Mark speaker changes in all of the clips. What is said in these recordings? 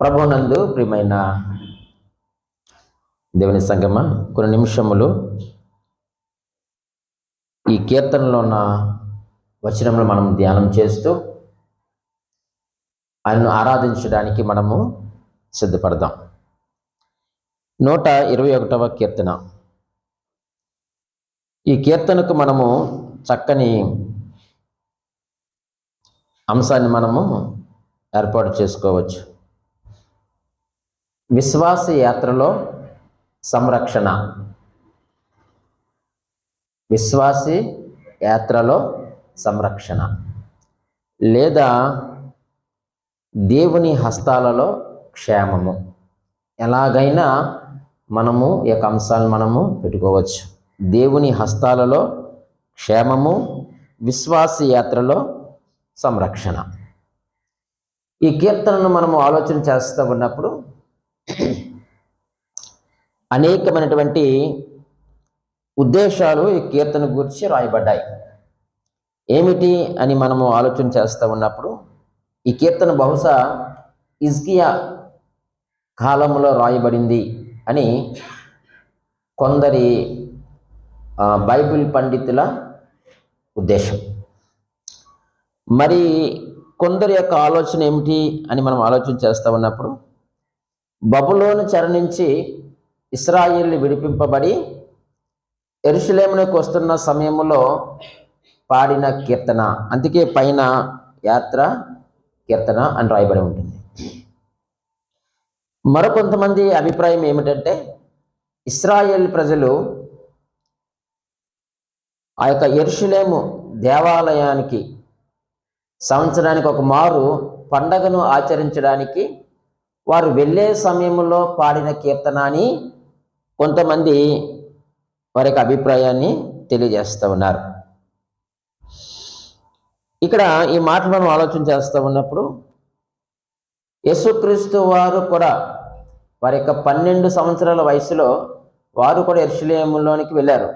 Speaker 1: ప్రభునందు ప్రియమైన దేవుని సంగమ కొన్ని నిమిషములు ఈ కీర్తనలో ఉన్న వచనంలో మనం ధ్యానం చేస్తూ ఆయనను ఆరాధించడానికి మనము సిద్ధపడదాం. నూట ఇరవై ఒకటవ కీర్తన. ఈ కీర్తనకు మనము చక్కని అంశాన్ని మనము ఏర్పాటు చేసుకోవచ్చు. విశ్వాస యాత్రలో సంరక్షణ. విశ్వాసి యాత్రలో సంరక్షణ. లేదా దేవుని హస్తాలలో క్షేమము. ఎలాగైనా మనము ఈ యొక్క అంశాలను మనము పెట్టుకోవచ్చు. దేవుని హస్తాలలో క్షేమము విశ్వాస యాత్రలో సంరక్షణ. ఈ కీర్తనను మనము ఆలోచన చేస్తూ ఉన్నప్పుడు అనేకమైనటువంటి ఉద్దేశాలు ఈ కీర్తన గురించి రాయబడ్డాయి. ఏమిటి అని మనము ఆలోచన చేస్తూ ఉన్నప్పుడు ఈ కీర్తన బహుశా ఇజ్కియా కాలంలో రాయబడింది అని కొందరి బైబిల్ పండితుల ఉద్దేశం. మరి కొందరి యొక్క ఆలోచన ఏమిటి అని మనం ఆలోచన చేస్తూ ఉన్నప్పుడు బబులోను చెర నుంచి విడిపింపబడి ఎరుషులేమునకు వస్తున్న సమయంలో పాడిన కీర్తన. అందుకే పైన యాత్ర కీర్తన అని రాయబడి ఉంటుంది. మరికొంతమంది అభిప్రాయం ఏమిటంటే ఇస్రాయేల్ ప్రజలు ఆ యొక్క ఎరుషులేము దేవాలయానికి సంవత్సరానికి ఒక మారు పండగను ఆచరించడానికి వారు వెళ్ళే సమయంలో పాడిన కీర్తన అని కొంతమంది వారి యొక్క అభిప్రాయాన్ని తెలియజేస్తూ ఉన్నారు. ఇక్కడ ఈ మాటలు మనం ఆలోచన చేస్తూ ఉన్నప్పుడు యేసుక్రీస్తు వారు కూడా వారి యొక్క పన్నెండు సంవత్సరాల వయసులో వారు కూడా ఎర్షులేములోనికి వెళ్ళారు.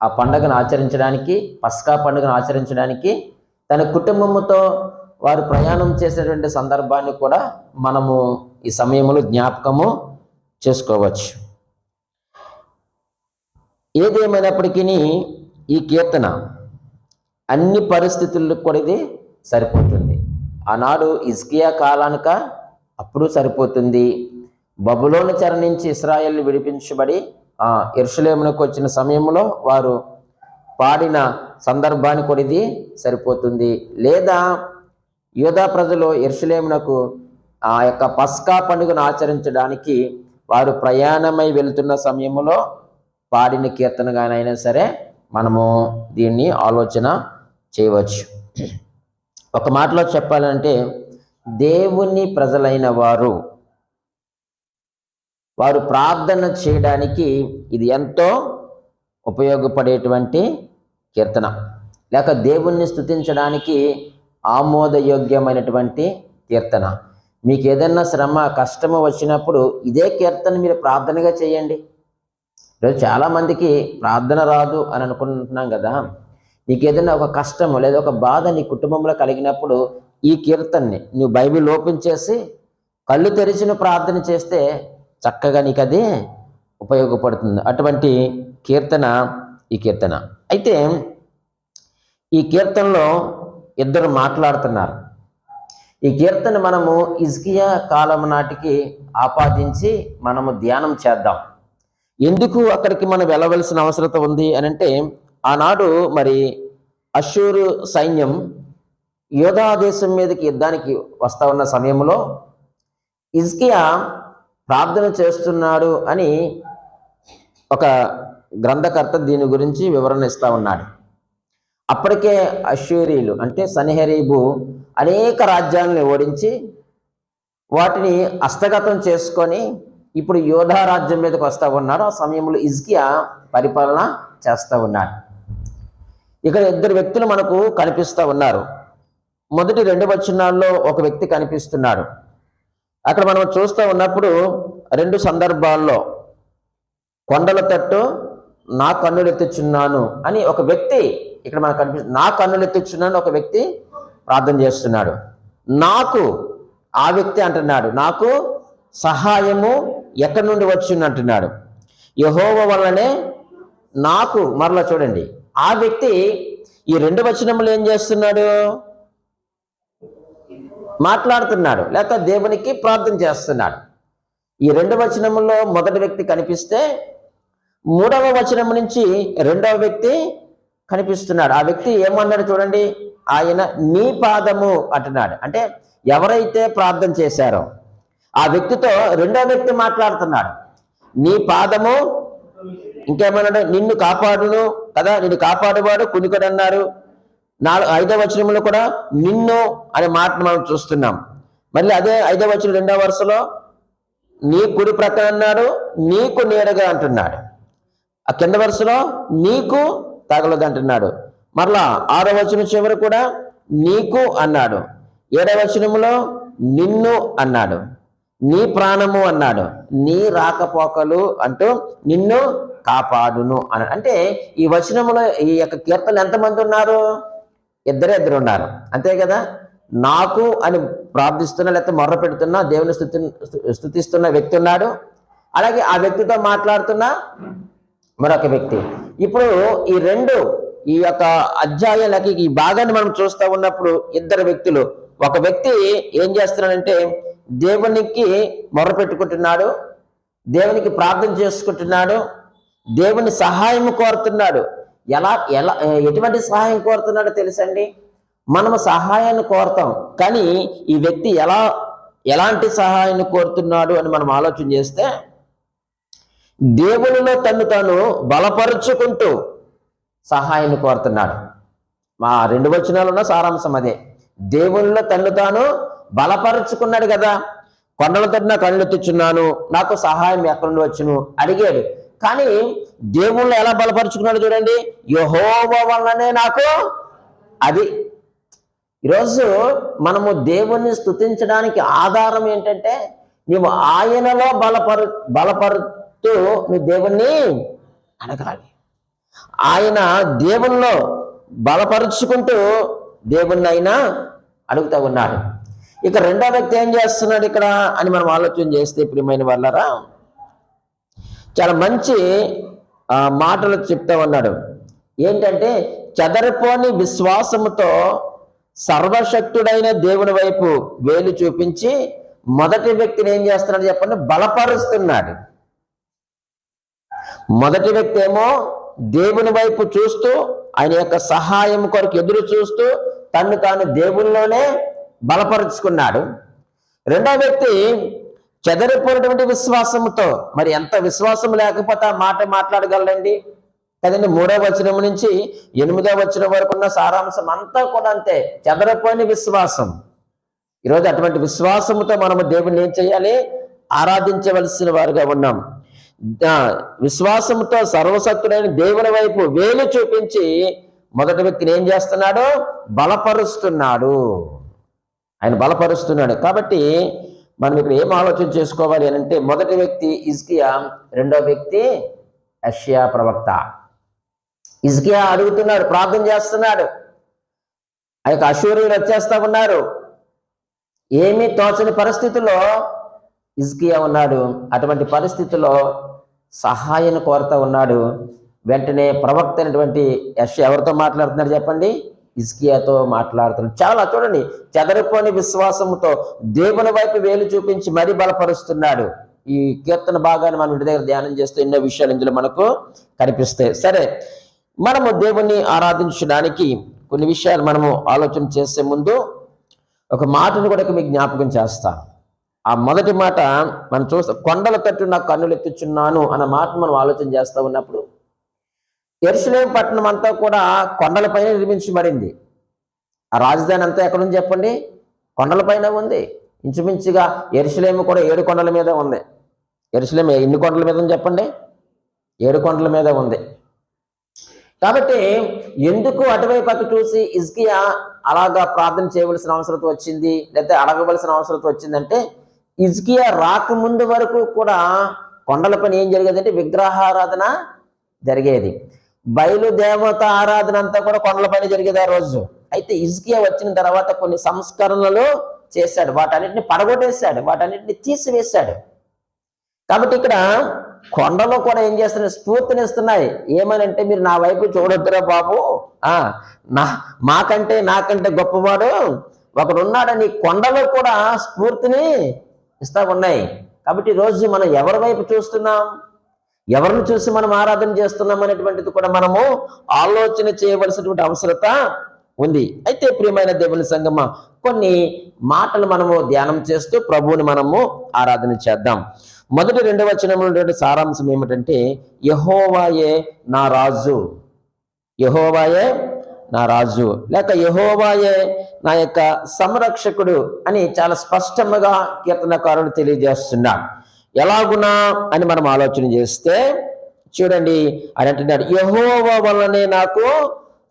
Speaker 1: ఆ పండుగను ఆచరించడానికి పస్కా పండుగను ఆచరించడానికి తన కుటుంబముతో వారు ప్రయాణం చేసేటువంటి సందర్భాన్ని కూడా మనము ఈ సమయంలో జ్ఞాపకము చేసుకోవచ్చు. ఏదేమైనప్పటికీ ఈ కీర్తన అన్ని పరిస్థితులకు కూడా ఇది సరిపోతుంది. ఆనాడు ఇజ్కియా కాలానిక అప్పుడు సరిపోతుంది. బబులోని చెర నుంచి ఇస్రాయల్ విడిపించబడి ఆ వచ్చిన సమయంలో వారు పాడిన సందర్భానికి కూడా ఇది సరిపోతుంది. లేదా యోధా ప్రజలు ఎరుషులేమునకు ఆ యొక్క పస్కా పండుగను ఆచరించడానికి వారు ప్రయాణమై వెళ్తున్న సమయంలో పాడిన కీర్తనగానైనా సరే మనము దీన్ని ఆలోచన చేయవచ్చు. ఒక మాటలో చెప్పాలంటే దేవుని ప్రజలైన వారు వారు ప్రార్థన చేయడానికి ఇది ఎంతో ఉపయోగపడేటువంటి కీర్తన. లేక దేవుణ్ణి స్థుతించడానికి ఆమోదయోగ్యమైనటువంటి కీర్తన. మీకు ఏదైనా శ్రమ కష్టము వచ్చినప్పుడు ఇదే కీర్తన మీరు ప్రార్థనగా చేయండి. ఈరోజు చాలామందికి ప్రార్థన రాదు అని అనుకుంటున్నాం కదా. నీకు ఏదైనా ఒక కష్టము లేదా ఒక బాధ నీ కుటుంబంలో కలిగినప్పుడు ఈ కీర్తన్ని నువ్వు బైబిల్ ఓపెన్ చేసి కళ్ళు తెరిచిన ప్రార్థన చేస్తే చక్కగా నీకు అది ఉపయోగపడుతుంది. అటువంటి కీర్తన ఈ కీర్తన. అయితే ఈ కీర్తనలో ఇద్దరు మాట్లాడుతున్నారు. ఈ కీర్తన మనము ఇజ్కియా కాలం నాటికి ఆపాదించి మనము ధ్యానం చేద్దాం. ఎందుకు అక్కడికి మనం వెళ్ళవలసిన అవసరత ఉంది అని అంటే ఆనాడు మరి అషూరు సైన్యం యోధా దేశం మీదకి యుద్ధానికి వస్తా ఉన్న సమయంలో ఇజ్కియా ప్రార్థన చేస్తున్నాడు అని ఒక గ్రంథకర్త దీని గురించి వివరణ ఇస్తూ ఉన్నాడు. అప్పటికే అశ్వరీలు అంటే సనిహరీబు అనేక రాజ్యాలను ఓడించి వాటిని హస్తగతం చేసుకొని ఇప్పుడు యోధా రాజ్యం మీదకి వస్తూ ఉన్నాడు ఆ సమయంలో ఇజ్కియా పరిపాలన చేస్తూ ఉన్నాడు. ఇక్కడ ఇద్దరు వ్యక్తులు మనకు కనిపిస్తూ ఉన్నారు. మొదటి రెండు వచనాల్లో ఒక వ్యక్తి కనిపిస్తున్నాడు. అక్కడ మనం చూస్తూ ఉన్నప్పుడు రెండు సందర్భాల్లో కొండల తట్టు నా కన్నులు ఎత్తుచున్నాను అని ఒక వ్యక్తి ఇక్కడ మనకు కనిపిస్తుంది నా కన్నులు ఎత్తుచున్నాను ఒక వ్యక్తి ప్రార్థన చేస్తున్నాడు. నాకు ఆ వ్యక్తి అంటున్నాడు నాకు సహాయము ఎక్కడి నుండి వచ్చింది అంటున్నాడు. యహోవ వల్లనే నాకు మరలా చూడండి. ఆ వ్యక్తి ఈ రెండు వచనములు ఏం చేస్తున్నాడు? మాట్లాడుతున్నాడు లేక దేవునికి ప్రార్థన చేస్తున్నాడు. ఈ రెండు వచనములో మొదటి వ్యక్తి కనిపిస్తే మూడవ వచనం నుంచి రెండవ వ్యక్తి కనిపిస్తున్నాడు. ఆ వ్యక్తి ఏమన్నాడు చూడండి ఆయన నీ పాదము అంటున్నాడు. అంటే ఎవరైతే ప్రార్థన చేశారో ఆ వ్యక్తితో రెండో వ్యక్తి మాట్లాడుతున్నాడు. నీ పాదము ఇంకేమన్నాడు నిన్ను కాపాడును కదా నిన్ను కాపాడువాడు కునికడు అన్నారు. నాలుగు ఐదవ వచనంలో కూడా నిన్ను అనే మాట మనం చూస్తున్నాం. మళ్ళీ అదే ఐదవ వచనం రెండవ వరుసలో నీ కుడి ప్రక్కన అన్నాడు నీకు నేరుగా అంటున్నాడు. ఆ కింద వరుసలో నీకు తగలదంటున్నాడు. మరలా ఆరో వచనం చివరి కూడా నీకు అన్నాడు. ఏడవ వచనములో నిన్ను అన్నాడు. నీ ప్రాణము అన్నాడు. నీ రాకపోకలు అంటూ నిన్ను కాపాడును అని అంటే ఈ వచనములో ఈ యొక్క కీర్తనలు ఎంతమంది ఉన్నారు? ఇద్దరే ఇద్దరు ఉన్నారు. అంతే కదా? నాకు అని ప్రార్థిస్తున్నా లేకపోతే మొర్ర పెడుతున్నా దేవుని స్థుతి స్థుతిస్తున్న వ్యక్తి ఉన్నాడు. అలాగే ఆ వ్యక్తితో మాట్లాడుతున్న మరొక వ్యక్తి. ఇప్పుడు ఈ రెండు ఈ యొక్క అధ్యాయాలకి ఈ భాగాన్ని మనం చూస్తూ ఉన్నప్పుడు ఇద్దరు వ్యక్తులు. ఒక వ్యక్తి ఏం చేస్తున్నాడంటే దేవునికి మొర్ర పెట్టుకుంటున్నాడు దేవునికి ప్రార్థన చేసుకుంటున్నాడు దేవుని సహాయం కోరుతున్నాడు. ఎలా ఎలా ఎటువంటి సహాయం కోరుతున్నాడో తెలుసండి? మనము సహాయాన్ని కోరుతాం కానీ ఈ వ్యక్తి ఎలా ఎలాంటి సహాయాన్ని కోరుతున్నాడు అని మనం ఆలోచన చేస్తే దేవునిలో తను తాను బలపరుచుకుంటూ సహాయాన్ని కోరుతున్నాడు. మా రెండు వచనాలున్న సారాంశం అదే. దేవునిలో తను తాను బలపరుచుకున్నాడు కదా. కొండల నా కళ్ళు తెచ్చున్నాను నాకు సహాయం ఎక్కడి నుండి వచ్చును? అడిగాడు. కానీ దేవుళ్ళు ఎలా బలపరుచుకున్నాడు చూడండి. యహోవ వల్లనే నాకు అది. ఈరోజు మనము దేవుణ్ణి స్తుతించడానికి ఆధారం ఏంటంటే నీవు ఆయనలో బలపరు బలపరు బలపరుతూ మీ దేవుణ్ణి అడగాలి ఆయన దేవుల్లో బలపరుచుకుంటూ దేవుణ్ణి అయినా అడుగుతూ ఉన్నాడు ఇక రెండో వ్యక్తి ఏం చేస్తున్నాడు ఇక్కడ అని మనం ఆలోచన చేస్తే ప్రియమైన వాళ్ళరా? చాలా మంచి మాటలు చెప్తా ఉన్నాడు. ఏంటంటే చెదరిపోని విశ్వాసముతో సర్వశక్తుడైన దేవుని వైపు వేలు చూపించి మొదటి వ్యక్తిని ఏం చేస్తున్నాడు చెప్పండి? బలపరుస్తున్నాడు. మొదటి వ్యక్తి ఏమో దేవుని వైపు చూస్తూ ఆయన యొక్క సహాయం కొరకు ఎదురు చూస్తూ తను తాను దేవుల్లోనే బలపరుచుకున్నాడు. రెండో వ్యక్తి చెదరిపోయినటువంటి విశ్వాసంతో మరి ఎంత విశ్వాసం లేకపోతే ఆ మాట మాట్లాడగలండి కదండి మూడో వచనం నుంచి ఎనిమిదో వచనం వరకు ఉన్న సారాంశం అంతా కూడా అంతే. చెదరపోయిన విశ్వాసం. ఈరోజు అటువంటి విశ్వాసంతో మనము దేవుని ఏం చేయాలి? ఆరాధించవలసిన వారుగా ఉన్నాం. విశ్వాసంతో సర్వశక్తుడైన దేవుని వైపు వేలు చూపించి మొదటి వ్యక్తిని ఏం చేస్తున్నాడు? బలపరుస్తున్నాడు. ఆయన బలపరుస్తున్నాడు. కాబట్టి మనం ఇక్కడ ఏం ఆలోచన చేసుకోవాలి అని అంటే మొదటి వ్యక్తి ఇజ్కియా రెండో వ్యక్తి అషియా ప్రవక్త. ఇజ్కియా అడుగుతున్నాడు ప్రార్థన చేస్తున్నాడు. ఆ యొక్క అశూరియులు వచ్చేస్తా ఉన్నారు. ఏమీ తోచని పరిస్థితుల్లో ఇజ్కియా ఉన్నాడు. అటువంటి పరిస్థితుల్లో సహాయం కోరుతా ఉన్నాడు. వెంటనే ప్రవక్త అయినటువంటి యశ్ ఎవరితో మాట్లాడుతున్నాడు చెప్పండి? ఇస్కియాతో మాట్లాడుతున్నాడు. చాలా చూడండి చెదరిపోని విశ్వాసంతో దేవుని వైపు వేలు చూపించి మరీ బలపరుస్తున్నాడు. ఈ కీర్తన భాగాన్ని మనం ఇంటి దగ్గర ధ్యానం చేస్తే ఎన్నో విషయాలు ఇందులో మనకు కనిపిస్తాయి. సరే మనము దేవుణ్ణి ఆరాధించడానికి కొన్ని విషయాలు మనము ఆలోచన చేసే ముందు ఒక మాటను కూడా మీకు జ్ఞాపకం చేస్తాను. ఆ మొదటి మాట మనం చూస్తాం కొండల తట్టు నాకు కన్నులు ఎత్తుచున్నాను అన్న మాట మనం ఆలోచన చేస్తూ ఉన్నప్పుడు ఎరుసలేం పట్టణం అంతా కూడా కొండలపైన నిర్మించబడింది. ఆ రాజధాని అంతా ఎక్కడుంది చెప్పండి? కొండలపైన ఉంది. ఇంచుమించుగా ఎరుసలేము కూడా ఏడు కొండల మీద ఉంది. ఎరుసలేం ఎన్ని కొండల మీద ఉంది చెప్పండి? ఏడు కొండల మీద ఉంది. కాబట్టి ఎందుకు అటువైపు పక్క చూసి ఇజ్కియా అలాగా ప్రార్థన చేయవలసిన అవసరం వచ్చింది? లేకపోతే అడగవలసిన అవసరం వచ్చిందంటే ఇజ్కియా రాకముందు వరకు కూడా కొండల పని ఏం జరిగేదంటే విగ్రహారాధన జరిగేది. బయలు దేవత ఆరాధన అంతా కూడా కొండల పైన జరిగేది ఆ రోజు. అయితే ఇజ్కియా వచ్చిన తర్వాత కొన్ని సంస్కరణలు చేశాడు. వాటన్నిటిని పడగొట్టేశాడు. వాటన్నిటిని తీసివేశాడు. కాబట్టి ఇక్కడ కొండలు కూడా ఏం చేస్తున్నాయి? స్ఫూర్తినిస్తున్నాయి ఏమనంటే మీరు నా వైపు చూడొద్దురా బాబు. ఆ నా మాకంటే నాకంటే గొప్పవాడు. ఒకడున్నాడని కొండలు కూడా స్ఫూర్తిని ఇస్తా ఉన్నాయి. కాబట్టి ఈరోజు మనం ఎవరి వైపు చూస్తున్నాం? ఎవరిని చూసి మనం ఆరాధన చేస్తున్నాం అనేటువంటిది కూడా మనము ఆలోచన చేయవలసినటువంటి అవసరత ఉంది. అయితే ప్రియమైన దేవుని సంగమ కొన్ని మాటలు మనము ధ్యానం చేస్తూ ప్రభువుని మనము ఆరాధన చేద్దాం. మొదటి రెండవ వచనంలో సారాంశం ఏమిటంటే యహోవాయే నా రాజు. యహోవాయే నా రాజు. లేక యహోవాయే నా యొక్క సంరక్షకుడు అని చాలా స్పష్టంగా కీర్తనకారుడు తెలియజేస్తున్నాడు ఎలాగునా అని మనం ఆలోచన చేస్తే చూడండి ఆయన అంటున్నాడు యహోవా వల్లనే నాకు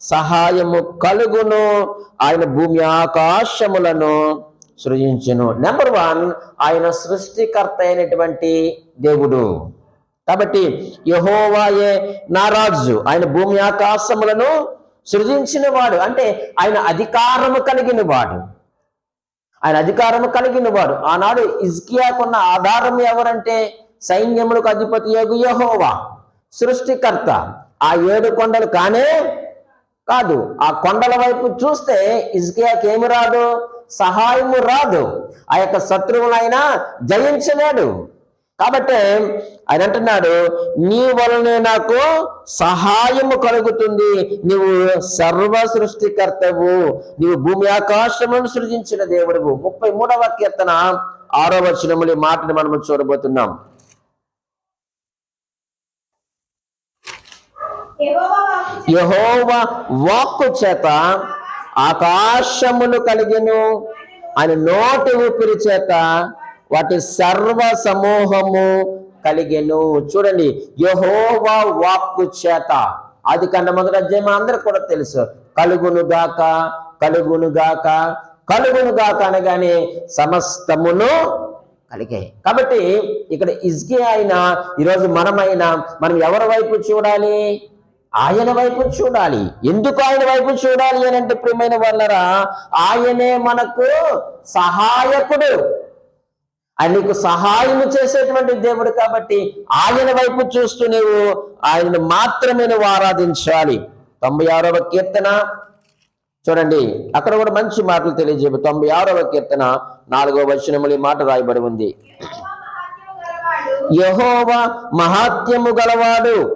Speaker 1: సహాయము కలుగును ఆయన భూమి ఆకాశములను సృజించును. నెంబర్ వన్ ఆయన సృష్టికర్త అయినటువంటి దేవుడు. కాబట్టి యహోవాయే నా రాజు ఆయన భూమి ఆకాశములను సృజించిన వాడు అంటే ఆయన అధికారము కలిగిన వాడు ఆయన అధికారము కలిగిన వాడు ఆనాడు ఇజ్కియాకున్న ఆధారం ఎవరంటే? సైన్యములకు అధిపతి యగు యహోవా సృష్టికర్త. ఆ ఏడు కొండలు కానే కాదు. ఆ కొండల వైపు చూస్తే ఇజ్కియాకి ఏమి రాదు? సహాయము రాదు. ఆ యొక్క శత్రువులైనా జయించలేడు. కాబట్టి ఆయన అంటున్నాడు నీ వలనే నాకు సహాయము కలుగుతుంది. నీవు సర్వ సృష్టికర్తవు. నీవు భూమి ఆకాశమును సృజించిన దేవుడువు. ముప్పై మూడవ కీర్తన ఆరో వచనములు ఈ మాటను మనము చూడబోతున్నాం. యహోవా వాక్కు చేత ఆకాశములు కలిగెను. అని నోటి ఊపిరి చేత వాటి సర్వ సమూహము కలిగెను. చూడండి యహోవా వాక్కు చేత. అది కన్నా మొదటి అధ్యాయం అందరికి కూడా తెలుసు. కలుగును గాక కలుగును గాక కలుగును గాక అనగానే సమస్తమును కలిగాయి కాబట్టి ఇక్కడ ఇజ్గే అయినా ఈరోజు మనమైనా మనం ఎవరి వైపు చూడాలి? ఆయన వైపు చూడాలి. ఎందుకు ఆయన వైపు చూడాలి అని అంటే ప్రియమైన వాళ్ళరా ఆయనే మనకు సహాయకుడు. ఆయన నీకు సహాయం చేసేటువంటి దేవుడు కాబట్టి ఆయన వైపు చూస్తూ నీవు ఆయనను మాత్రమే నువ్వు ఆరాధించాలి. తొంభై ఆరవ కీర్తన. చూడండి అక్కడ కూడా మంచి మాటలు తెలియజేపు తొంభై ఆరవ కీర్తన నాలుగవ వచనములు ఈ మాట రాయబడి ఉంది. యహోవా మహాత్యము గలవాడు.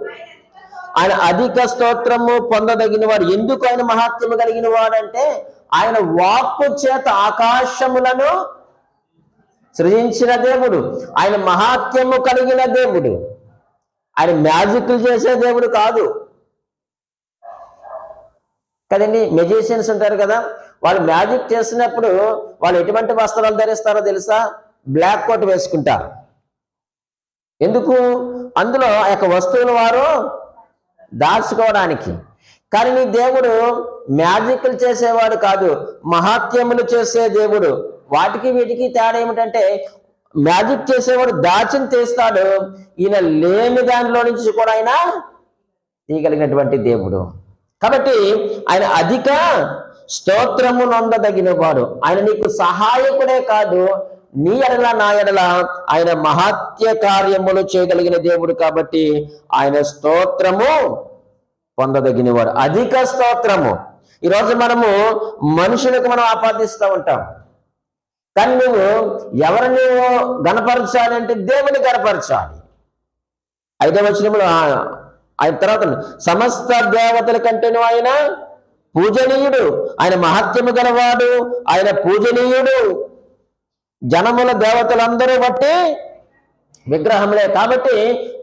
Speaker 1: ఆయన అధిక స్తోత్రము పొందదగిన వాడు ఎందుకు ఆయన మహాత్యము కలిగిన వాడంటే ఆయన వాక్కు చేత ఆకాశములను సృజించిన దేవుడు. ఆయన మహాత్యము కలిగిన దేవుడు. ఆయన మ్యాజిక్లు చేసే దేవుడు కాదు. కదండి మెజిషియన్స్ ఉంటారు కదా వాళ్ళు మ్యాజిక్ చేసినప్పుడు వాళ్ళు ఎటువంటి వస్త్రాలు ధరిస్తారో తెలుసా? బ్లాక్ కోట్ వేసుకుంటారు ఎందుకు? అందులో ఆ యొక్క వస్తువులు వారు దాచుకోవడానికి. కానీ నీ దేవుడు మ్యాజిక్లు చేసేవాడు కాదు మహాత్యములు చేసే దేవుడు. వాటికి వీటికి తేడా ఏమిటంటే మ్యాజిక్ చేసేవాడు దాచిన తీస్తాడు. ఈయన లేని దానిలో నుంచి కూడా ఆయన తీయగలిగినటువంటి దేవుడు. కాబట్టి ఆయన అధిక స్తోత్రము నొందదగిన వాడు. ఆయన నీకు సహాయకుడే కాదు. నీ ఎడల నా ఎడల ఆయన మహత్య కార్యములు చేయగలిగిన దేవుడు కాబట్టి ఆయన స్తోత్రము పొందదగినవాడు అధిక స్తోత్రము. ఈరోజు మనము మనుషులకు మనం ఆపాదిస్తూ ఉంటాం. కానీ నువ్వు ఎవరిని గనపరచాలి అంటే దేవుని గనపరచాలి ఐదవ వచనంలో ఆయన తర్వాత సమస్త దేవతల కంటేను ఆయన పూజనీయుడు ఆయన మహత్యము గలవాడు ఆయన పూజనీయుడు. జనముల దేవతలందరూ బట్టి విగ్రహంలే కాబట్టి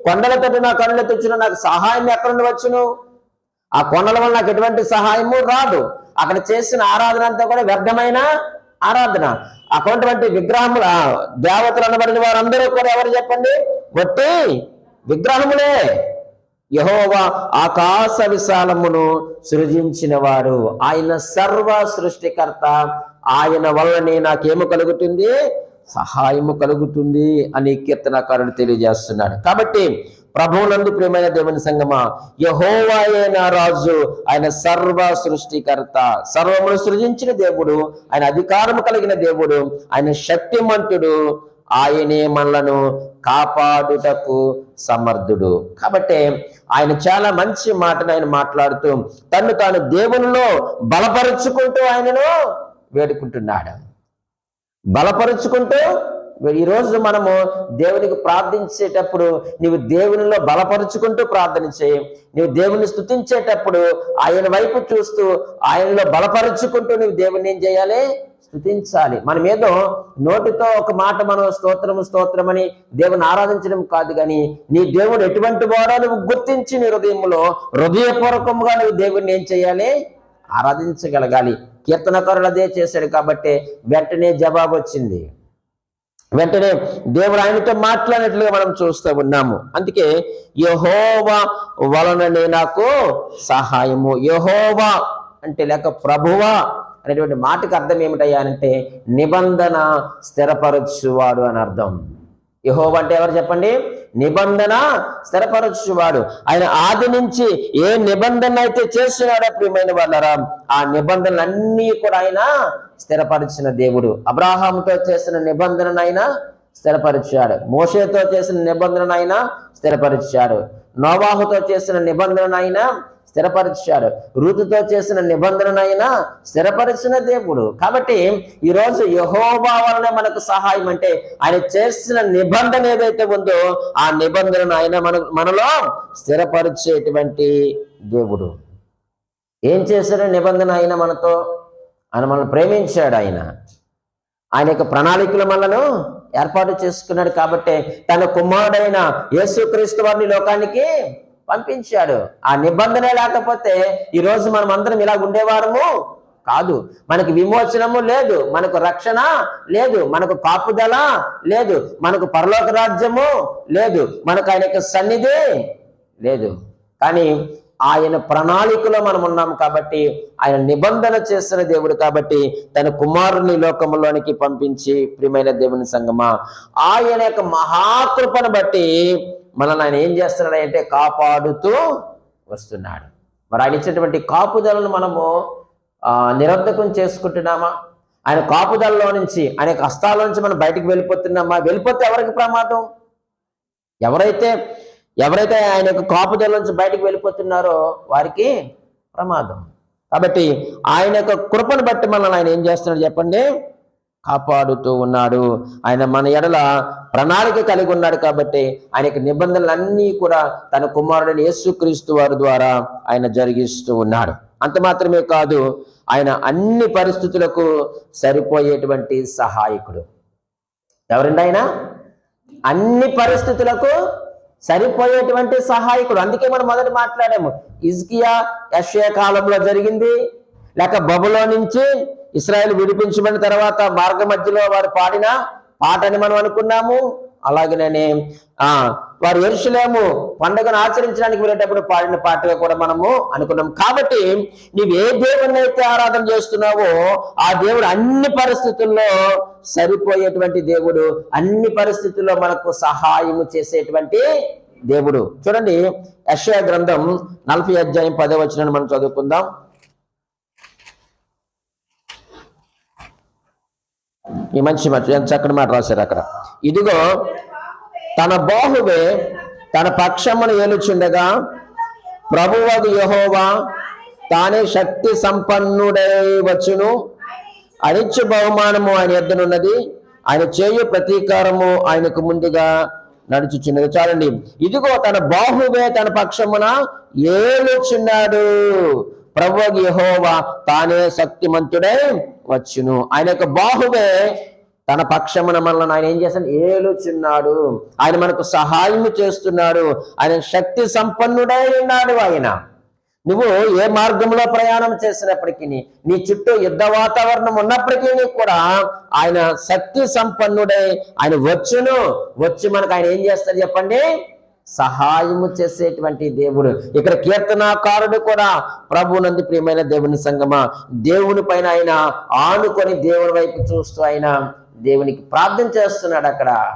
Speaker 1: కొండల నా కన్నులు తెచ్చిన నాకు సహాయం ఎక్కడ నుండి వచ్చును? ఆ కొండల వల్ల నాకు ఎటువంటి సహాయము రాదు. అక్కడ చేసిన ఆరాధన అంతా కూడా వ్యర్థమైన ఆరాధన. అటువంటి విగ్రహముల దేవతలు అనబడిన వారందరూ కూడా ఎవరు చెప్పండి? వట్టి విగ్రహములే. యహోవా ఆకాశ విశాలమును సృజించిన వారు ఆయన సర్వ సృష్టికర్త. ఆయన వల్లనే నాకేము కలుగుతుంది? సహాయము కలుగుతుంది అని కీర్తనకారుడు తెలియజేస్తున్నాడు. కాబట్టి ప్రభువునందు ప్రియమైన దేవుని సంగమా యహోవాయే నా రాజు ఆయన సర్వ సృష్టికర్త. సర్వమును సృజించిన దేవుడు ఆయన అధికారము కలిగిన దేవుడు ఆయన శక్తిమంతుడు ఆయనే మనలను కాపాడుటకు సమర్థుడు. కాబట్టి ఆయన చాలా మంచి మాటను ఆయన మాట్లాడుతూ తను తాను దేవునిలో బలపరుచుకుంటూ ఆయనను వేడుకుంటున్నాడు. బలపరుచుకుంటూ ఈ రోజు మనము దేవునికి ప్రార్థించేటప్పుడు నీవు దేవునిలో బలపరుచుకుంటూ ప్రార్థన చేయి. నీవు దేవుని స్తుతించేటప్పుడు ఆయన వైపు చూస్తూ ఆయనలో బలపరుచుకుంటూ నీవు దేవుని ఏం చేయాలి? స్థుతించాలి మనం ఏదో నోటితో ఒక మాట మనం స్తోత్రము స్తోత్రం అని దేవుని ఆరాధించడం కాదు కానీ నీ దేవుడు ఎటువంటి వాడో నువ్వు గుర్తించి నీ హృదయంలో హృదయపూర్వకంగా నువ్వు దేవుడిని ఏం చేయాలి? ఆరాధించగలగాలి. కీర్తనకారులు అదే చేశాడు కాబట్టి వెంటనే జవాబు వచ్చింది. వెంటనే దేవుడు ఆయనతో మాట్లాడినట్లుగా మనం చూస్తూ ఉన్నాము. అందుకే యహోవా వలననే నాకు సహాయము. యహోవా అంటే లేక ప్రభువా అనేటువంటి మాటకు అర్థం ఏమిటయ్యా అంటే నిబంధన స్థిరపరచువాడు అని అర్థం. యహోవ అంటే ఎవరు చెప్పండి? నిబంధన స్థిరపరచువాడు. ఆయన ఆది నుంచి ఏ నిబంధన అయితే చేస్తున్నాడో ప్రియమైన వాళ్ళరా ఆ నిబంధనలన్నీ కూడా ఆయన స్థిరపరిచిన దేవుడు. అబ్రాహాంతో చేసిన నిబంధనను ఆయన స్థిరపరిచాడు. మోషేతో చేసిన నిబంధననైనా ఆయన స్థిరపరిచాడు. నోవాహుతో చేసిన నిబంధనను ఆయన స్థిరపరిచాడు. ఋతుతో చేసిన నిబంధననైనా స్థిరపరిచిన దేవుడు. కాబట్టి ఈరోజు యహోబా వలన మనకు సహాయం అంటే ఆయన చేసిన నిబంధన ఏదైతే ఉందో ఆ నిబంధనను ఆయన మన మనలో స్థిరపరిచేటువంటి దేవుడు. ఏం చేశాడు నిబంధన ఆయన మనతో? ఆయన మనల్ని ప్రేమించాడు ఆయన. ఆయన యొక్క ప్రణాళికలు మనలను ఏర్పాటు చేసుకున్నాడు కాబట్టి తన కుమారుడైన యేసుక్రీస్తు వారిని లోకానికి పంపించాడు. ఆ నిబంధన లేకపోతే ఈరోజు మనం అందరం ఇలా ఉండేవారము? కాదు. మనకు విమోచనము లేదు మనకు రక్షణ లేదు మనకు కాపుదల లేదు మనకు పరలోక రాజ్యము లేదు మనకు ఆయన యొక్క సన్నిధి లేదు. కానీ ఆయన ప్రణాళికలో మనం ఉన్నాం కాబట్టి ఆయన నిబంధన చేసిన దేవుడు కాబట్టి తన కుమారుని లోకంలోనికి పంపించి ప్రియమైన దేవుని సంగమా ఆయన యొక్క మహాకృపను బట్టి మనల్ని ఆయన ఏం చేస్తున్నాడు అంటే కాపాడుతూ వస్తున్నాడు. మరి ఆయన ఇచ్చినటువంటి కాపుదలను మనము నిరర్ధకం చేసుకుంటున్నామా? ఆయన కాపుదలలో నుంచి ఆయన హస్తాల నుంచి మనం బయటకు వెళ్ళిపోతున్నామా? వెళ్ళిపోతే ఎవరికి ప్రమాదం? ఎవరైతే ఎవరైతే ఆయన యొక్క కాపుదల నుంచి బయటకు వెళ్ళిపోతున్నారో వారికి ప్రమాదం. కాబట్టి ఆయన యొక్క కృపను బట్టి మనల్ని ఆయన ఏం చేస్తున్నాడు చెప్పండి? కాపాడుతూ ఉన్నాడు. ఆయన మన ఎడల ప్రణాళిక కలిగి ఉన్నాడు కాబట్టి ఆయన యొక్క నిబంధనలన్నీ కూడా తన కుమారుడైన యేసుక్రీస్తు వారి ద్వారా ఆయన జరిగిస్తూ ఉన్నాడు. అంత మాత్రమే కాదు ఆయన అన్ని పరిస్థితులకు సరిపోయేటువంటి సహాయకుడు. ఎవరండి ఆయన? అన్ని పరిస్థితులకు సరిపోయేటువంటి సహాయకుడు. అందుకే మనం మొదట మాట్లాడాము. ఇజ్కియా యశ్యా కాలంలో జరిగింది. లేక బబులో నుంచి ఇస్రాయల్ విడిపించబడిన తర్వాత మార్గ మధ్యలో వారు పాడిన పాటని మనం అనుకున్నాము. అలాగనే ఆ వారు ఎరుసలేము పండుగను ఆచరించడానికి వెళ్ళేటప్పుడు పాడిన పాటగా కూడా మనము అనుకున్నాం. కాబట్టి నీవు ఏ దేవుడిని అయితే ఆరాధన చేస్తున్నావో ఆ దేవుడు అన్ని పరిస్థితుల్లో సరిపోయేటువంటి దేవుడు అన్ని పరిస్థితుల్లో మనకు సహాయము చేసేటువంటి దేవుడు. చూడండి యశ్యా గ్రంథం నలభై అధ్యాయం పదవచనని మనం చదువుకుందాం. ఈ మంచి మాట ఎంత చక్కటి మాట రాశారు అక్కడ. ఇదిగో తన బాహువే తన పక్షమును ఏలుచుండగా ప్రభువది యహోవా తానే శక్తి సంపన్నుడై వచ్చును. అనిచ్చు బహుమానము ఆయన ఎద్దనున్నది. ఆయన చేయు ప్రతీకారము ఆయనకు ముందుగా నడుచుచున్నది. చాలండి. ఇదిగో తన బాహువే తన పక్షమున ఏలుచున్నాడు. ప్రభు యహోవా తానే శక్తిమంతుడై వచ్చును. ఆయన యొక్క బాహువే తన పక్షమున మనల్ని ఆయన ఏం చేస్తాడు? ఏలుచున్నాడు. ఆయన మనకు సహాయం చేస్తున్నాడు. ఆయన శక్తి సంపన్నుడై ఉన్నాడు ఆయన. నువ్వు ఏ మార్గంలో ప్రయాణం చేసినప్పటికీ నీ చుట్టూ యుద్ధ వాతావరణం ఉన్నప్పటికీ కూడా ఆయన శక్తి సంపన్నుడై. ఆయన వచ్చును. వచ్చి మనకు ఆయన ఏం చేస్తాడు చెప్పండి? సహాయము చేసేటువంటి దేవుడు. ఇక్కడ కీర్తనాకారుడు కూడా ప్రభునందు ప్రియమైన దేవుని సంగమా. దేవుని పైన ఆయన ఆనుకొని దేవుని వైపు చూస్తూ ఆయన దేవునికి ప్రార్థన చేస్తున్నాడు అక్కడ.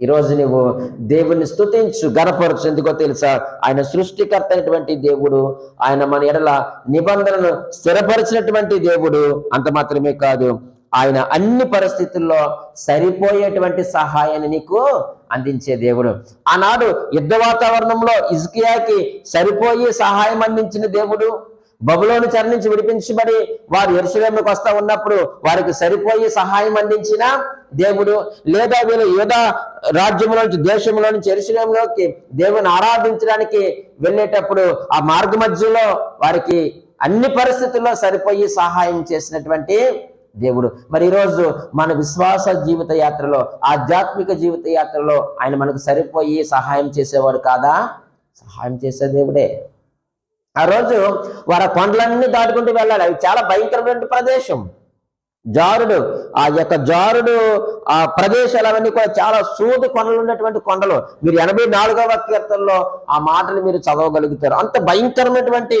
Speaker 1: ఈరోజు నువ్వు దేవుని స్థుతించు గనపరచు ఎందుకో తెలుసా? ఆయన సృష్టికర్త అయినటువంటి దేవుడు ఆయన మన ఎడల నిబంధనను స్థిరపరిచినటువంటి దేవుడు అంత మాత్రమే కాదు. ఆయన అన్ని పరిస్థితుల్లో సరిపోయేటువంటి సహాయాన్ని నీకు అందించే దేవుడు. ఆనాడు యుద్ధ వాతావరణంలో ఇజ్కియాకి సరిపోయి సహాయం అందించిన దేవుడు బబులోని చెర నుంచి విడిపించబడి వారు ఎరుసలేములకు వస్తా ఉన్నప్పుడు వారికి సరిపోయి సహాయం అందించిన దేవుడు. లేదా వీళ్ళు యోధా రాజ్యంలో నుంచి దేశంలో నుంచి ఎరుసలేంలోకి దేవుని ఆరాధించడానికి వెళ్ళేటప్పుడు ఆ మార్గ మధ్యలో వారికి అన్ని పరిస్థితుల్లో సరిపోయి సహాయం చేసినటువంటి దేవుడు. మరి ఈరోజు మన విశ్వాస జీవిత యాత్రలో ఆధ్యాత్మిక జీవిత యాత్రలో ఆయన మనకు సరిపోయి సహాయం చేసేవాడు కాదా? సహాయం చేసే దేవుడే. ఆ రోజు వారి కొండలన్నీ దాటుకుంటూ వెళ్ళాలి. అవి చాలా భయంకరమైన ప్రదేశం. జారుడు ఆ యొక్క జారుడు ఆ ప్రదేశాలు అవన్నీ కూడా చాలా సూదు కొండలు ఉన్నటువంటి కొండలు. మీరు ఎనభై నాలుగవ కీర్తనలో ఆ మాటలు మీరు చదవగలుగుతారు. అంత భయంకరమైనటువంటి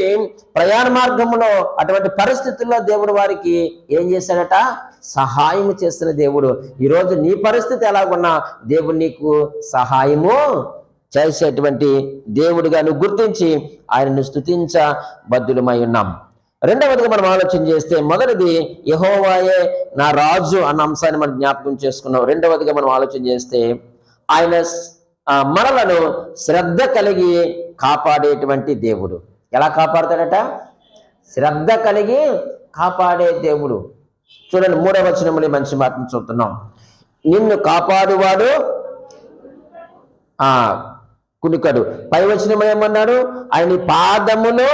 Speaker 1: ప్రయాణ మార్గంలో అటువంటి పరిస్థితుల్లో దేవుడు వారికి ఏం చేశాడట? సహాయం చేసిన దేవుడు. ఈరోజు నీ పరిస్థితి ఎలాగున్నా దేవుడు నీకు సహాయము చేసేటువంటి దేవుడిగాను నువ్వు గుర్తించి ఆయనను స్తుతించ బద్దులమై ఉన్నాం. రెండవదిగా మనం ఆలోచన చేస్తే మొదటిది యహోవాయే నా రాజు అన్న అంశాన్ని మనం జ్ఞాపకం చేసుకున్నాం. రెండవదిగా మనం ఆలోచన చేస్తే ఆయన ఆ, మనలను శ్రద్ధ కలిగి కాపాడేటువంటి దేవుడు. ఎలా కాపాడతాడట? శ్రద్ధ కలిగి కాపాడే దేవుడు. చూడండి మూడవ వచనంలో మంచి మాటను చూస్తున్నాం. నిన్ను కాపాడువాడు ఆ పై వచనం ఏమన్నాడు? ఆయన పాదములు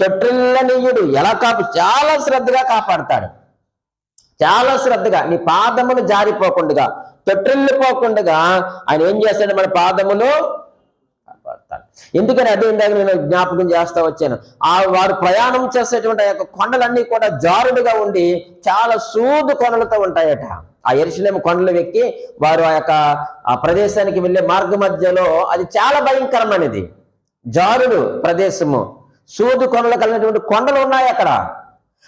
Speaker 1: తొట్టిల్లనీయుడు ఎలా కాపు? చాలా శ్రద్ధగా కాపాడతాడు. చాలా శ్రద్ధగా. నీ పాదములు జారిపోకుండా తొట్టిల్లిపోకుండా ఆయన ఏం చేస్తాడు? మన పాదములు కాపాడతాడు. ఎందుకని అదే ఇందాక నేను జ్ఞాపకం చేస్తా వచ్చాను. ఆ వారు ప్రయాణం చేసేటువంటి ఆ యొక్క కొండలన్నీ కూడా జారుడుగా ఉండి చాలా సూదు కొండలతో ఉంటాయట. ఆ ఎరుసలేం కొండలు ఎక్కి వారు ఆ యొక్క ఆ ప్రదేశానికి వెళ్ళే మార్గ మధ్యలో అది చాలా భయంకరమైనది. జారుడు ప్రదేశము. సూదు కొండలు కలిగినటువంటి కొండలు ఉన్నాయి అక్కడ.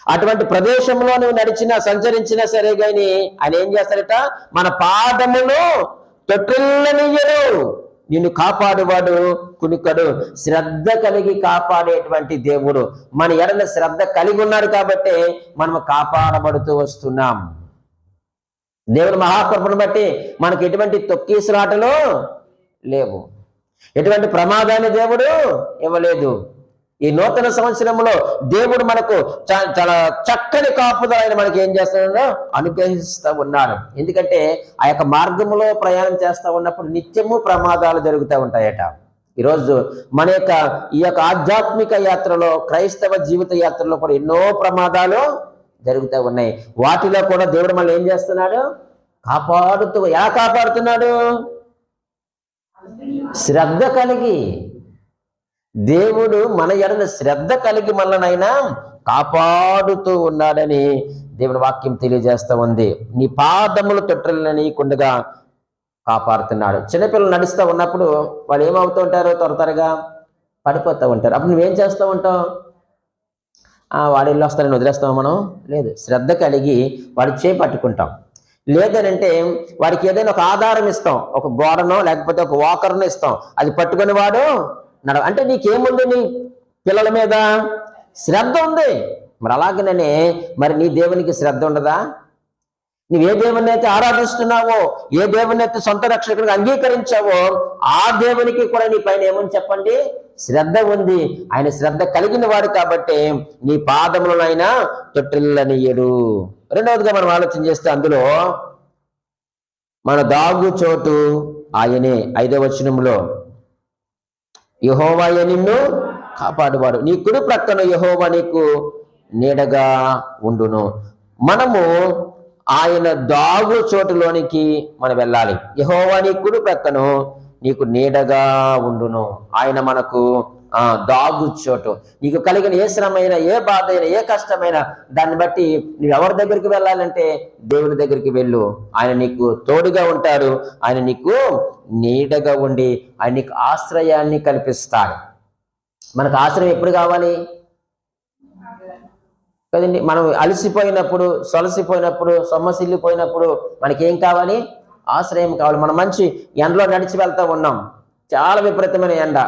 Speaker 1: అటువంటి ప్రదేశంలో నువ్వు నడిచినా సంచరించినా సరే గాని ఆయన ఏం చేస్తారట మన పాదములు తొట్టిల్లనియ్యరు. నిన్ను కాపాడువాడు కునికడు. శ్రద్ధ కలిగి కాపాడేటువంటి దేవుడు. మన ఎడల శ్రద్ధ కలిగి ఉన్నాడు కాబట్టి మనము కాపాడబడుతూ వస్తున్నాం. దేవుడు మహాకృపను బట్టి మనకి ఎటువంటి తొక్కీసులాటలు లేవు. ఎటువంటి ప్రమాదాన్ని దేవుడు ఇవ్వలేదు. ఈ నూతన సంవత్సరంలో దేవుడు మనకు చాలా చక్కని కాపుదల ఆయన మనకి ఏం చేస్తున్నాడో అనుగ్రహిస్తూ ఉన్నాడు ఎందుకంటే ఆ యొక్క మార్గంలో ప్రయాణం చేస్తూ ఉన్నప్పుడు నిత్యము ప్రమాదాలు జరుగుతూ ఉంటాయట. ఈరోజు మన యొక్క ఈ యొక్క ఆధ్యాత్మిక యాత్రలో క్రైస్తవ జీవిత యాత్రలో కూడా ఎన్నో ప్రమాదాలు జరుగుతూ ఉన్నాయి. వాటిలో కూడా దేవుడు మనల్ని ఏం చేస్తున్నాడు? కాపాడుతూ ఎలా కాపాడుతున్నాడు? శ్రద్ధ కలిగి దేవుడు మన ఎడల శ్రద్ధ కలిగి మననైనా కాపాడుతూ ఉన్నాడని దేవుని వాక్యం తెలియజేస్తూ ఉంది. నీ పాదములు తొట్టెలనీయకుండగా కాపాడుతున్నాడు. చిన్నపిల్లలు నడుస్తూ ఉన్నప్పుడు వాళ్ళు ఏమవుతూ ఉంటారు త్వర త్వరగా పడిపోతూ ఉంటారు. అప్పుడు నువ్వేం చేస్తూ ఉంటావు? వాడు ఇల్లు వస్తానని వదిలేస్తాం మనం? లేదు. శ్రద్ధ కలిగి వాడి చేయి పట్టుకుంటాం. లేదనంటే వాడికి ఏదైనా ఒక ఆధారం ఇస్తాం. ఒక గోడనో లేకపోతే ఒక వాకర్నో ఇస్తాం. అది పట్టుకుని వాడు నడ అంటే నీకేముంది నీ పిల్లల మీద? శ్రద్ధ ఉంది. మరి అలాగనే మరి నీ దేవునికి శ్రద్ధ ఉండదా? నువ్వు ఏ దేవుని అయితే ఆరాధిస్తున్నావో ఏ దేవుని అయితే సొంత రక్షకుడిగా అంగీకరించావో ఆ దేవునికి కూడా నీ పైన ఏమని చెప్పండి? శ్రద్ధ ఉంది. ఆయన శ్రద్ధ కలిగిన వాడు కాబట్టి నీ పాదములనైనా తొట్టిల్లనియడు. రెండవదిగా మనం ఆలోచన చేస్తే అందులో మన దాగు చోటు ఆయనే. ఐదవ వచనంలో యహోవాయ నిన్ను కాపాడువాడు? నీ కుడి ప్రక్కన యహోవా నీకు నీడగా ఉండును. మనము ఆయన దాగు చోటులోనికి మనం వెళ్ళాలి. యహోవా నీ కుడి ప్రక్కను నీకు నీడగా ఉండును. ఆయన మనకు దాగు చోటు. నీకు కలిగిన ఏ శ్రమైన ఏ బాధ అయినా ఏ కష్టమైనా దాన్ని బట్టి నువ్వు ఎవరి దగ్గరికి వెళ్ళాలంటే దేవుని దగ్గరికి వెళ్ళు. ఆయన నీకు తోడుగా ఉంటారు ఆయన నీకు నీడగా ఉండి ఆయన నీకు ఆశ్రయాన్ని కల్పిస్తాడు. మనకు ఆశ్రయం ఎప్పుడు కావాలి? కదండి మనం అలసిపోయినప్పుడు సొలసిపోయినప్పుడు సొమ్మసిల్లిపోయినప్పుడు మనకేం కావాలి? ఆశ్రయం కావాలి. మనం మంచి ఎండలో నడిచి వెళ్తూ ఉన్నాం. చాలా విపరీతమైన ఎండ.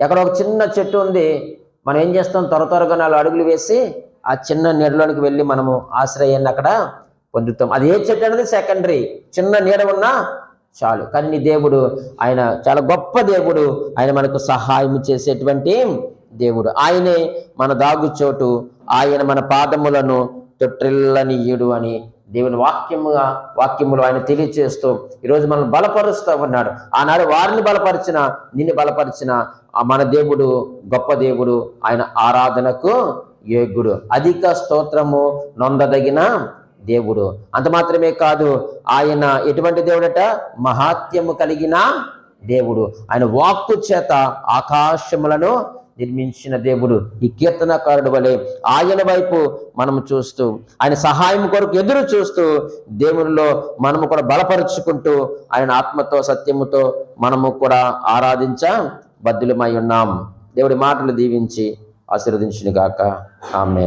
Speaker 1: ఎక్కడ ఒక చిన్న చెట్టు ఉంది. మనం ఏం చేస్తాం? త్వర త్వరగా నాలుగు అడుగులు వేసి ఆ చిన్న నీడలోనికి వెళ్ళి మనము ఆశ్రయాన్ని అక్కడ పొందుతాం. అది ఏ చెట్టు అనేది సెకండరీ చిన్న నీడ ఉన్నా చాలు. కానీ నీ దేవుడు ఆయన చాలా గొప్ప దేవుడు. ఆయన మనకు సహాయం చేసేటువంటి దేవుడు. ఆయనే మన దాగుచోటు. ఆయన మన పాదములను తొట్టిల్లనీయుడు అని దేవుని వాక్యముగా వాక్యములు ఆయన తెలియచేస్తూ ఈరోజు మనల్ని బలపరుస్తూ ఉన్నాడు. ఆనాడు వారిని బలపరిచిన నిన్ను బలపరిచిన మన దేవుడు గొప్ప దేవుడు ఆయన ఆరాధనకు యోగ్యుడు. అధిక స్తోత్రము నొందదగిన దేవుడు. అంత మాత్రమే కాదు ఆయన ఎటువంటి దేవుడట? మహాత్యము కలిగిన దేవుడు. ఆయన వాక్కు చేత ఆకాశములను నిర్మించిన దేవుడు ఈ కీర్తనకారుడు వలె ఆయన వైపు మనము చూస్తూ ఆయన సహాయం కొరకు ఎదురు చూస్తూ దేవునిలో మనము కూడా బలపరుచుకుంటూ ఆయన ఆత్మతో సత్యముతో మనము కూడా ఆరాధించ బద్దులమై ఉన్నాం. దేవుడి మాటలు దీవించి ఆశీర్వదించునిగాక. ఆమె